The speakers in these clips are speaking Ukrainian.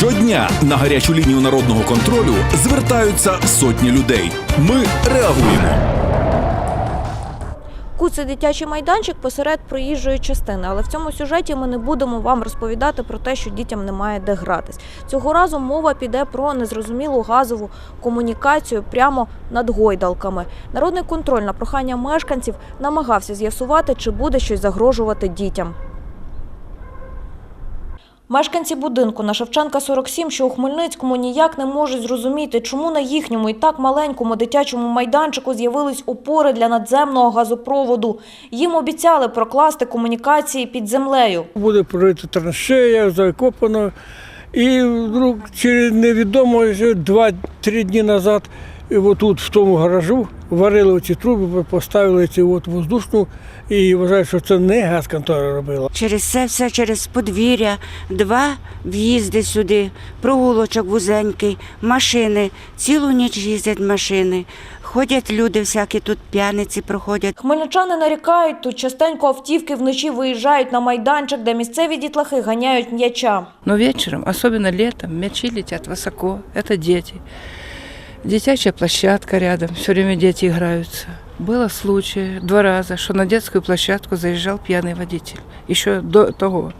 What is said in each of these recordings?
Щодня на гарячу лінію народного контролю звертаються сотні людей. Ми реагуємо. Це дитячий майданчик посеред проїжджої частини, але в цьому сюжеті ми не будемо вам розповідати про те, що дітям немає де гратись. Цього разу мова піде про незрозумілу газову комунікацію прямо над гойдалками. Народний контроль на прохання мешканців намагався з'ясувати, чи буде щось загрожувати дітям. Мешканці будинку на Шевченка 47, що у Хмельницькому, ніяк не можуть зрозуміти, чому на їхньому і так маленькому дитячому майданчику з'явились опори для надземного газопроводу. Їм обіцяли прокласти комунікації під землею. буде прорита траншея, закопано. І вдруг через невідомо що два-три дні назад, і отут, в тому гаражу, варили ці труби, поставили цю от воздушну і вважають, що це не газконтора робила. Через це все, через подвір'я, два в'їзди сюди, прогулочок вузенький, машини, цілу ніч їздять машини. Ходять люди, всякі тут п'яниці проходять. Хмельничани нарікають, тут частенько автівки вночі виїжджають на майданчик, де місцеві дітлахи ганяють м'яча. Но вечером, особенно летом, мячи летят высоко. Это дети. Детячая площадка рядом, все время дети играются. Было случай два раза, что на детскую площадку заезжал пьяный водитель. Еще до того.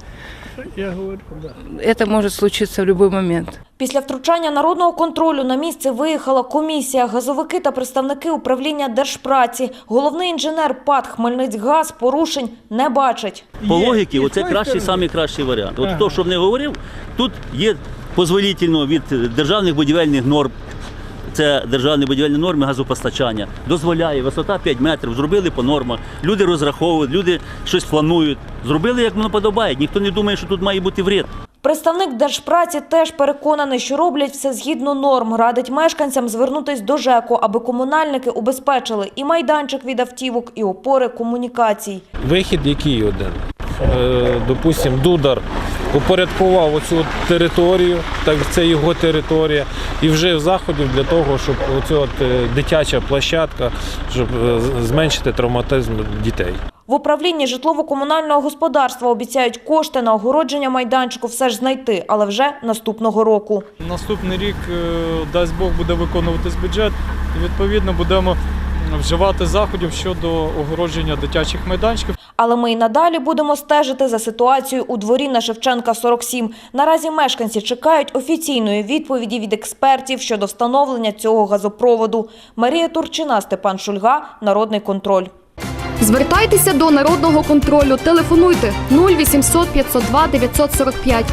Я говорю, да. Это может случиться в любой момент. Після втручання народного контролю на місце виїхала комісія, газовики та представники управління держпраці. Головний інженер ПАД Хмельницькгаз порушень не бачить. По Є. логіці, І з оце тої кращий, сторони. самий кращий варіант. От Ага. хто щоб не говорив, тут є дозволительно від державних будівельних норм. Це державні будівельні норми газопостачання. Дозволяє висота 5 метрів, зробили по нормах. Люди розраховують, люди щось планують. Зробили, як воно подобає. Ніхто не думає, що тут має бути вред. Представник держпраці теж переконаний, що роблять все згідно норм. Радить мешканцям звернутись до ЖЕКу, аби комунальники убезпечили і майданчик від автівок, і опори комунікацій. Вихід який один? Е, Допустим, Дудар упорядкував оцю територію, так це його територія, і вжив заходів для того, щоб оцю от е, дитяча площадка, щоб е, зменшити травматизм дітей. В управлінні житлово-комунального господарства обіцяють кошти на огородження майданчику все ж знайти, але вже наступного року. Наступний рік, е, дасть Бог, буде виконуватись бюджет, і відповідно будемо вживати заходів щодо огородження дитячих майданчиків. Але ми й надалі будемо стежити за ситуацією у дворі на Шевченка 47. Наразі мешканці чекають офіційної відповіді від експертів щодо встановлення цього газопроводу. Марія Турчина, Степан Шульга, Народний контроль. Звертайтеся до народного контролю. Телефонуйте 0800 502 945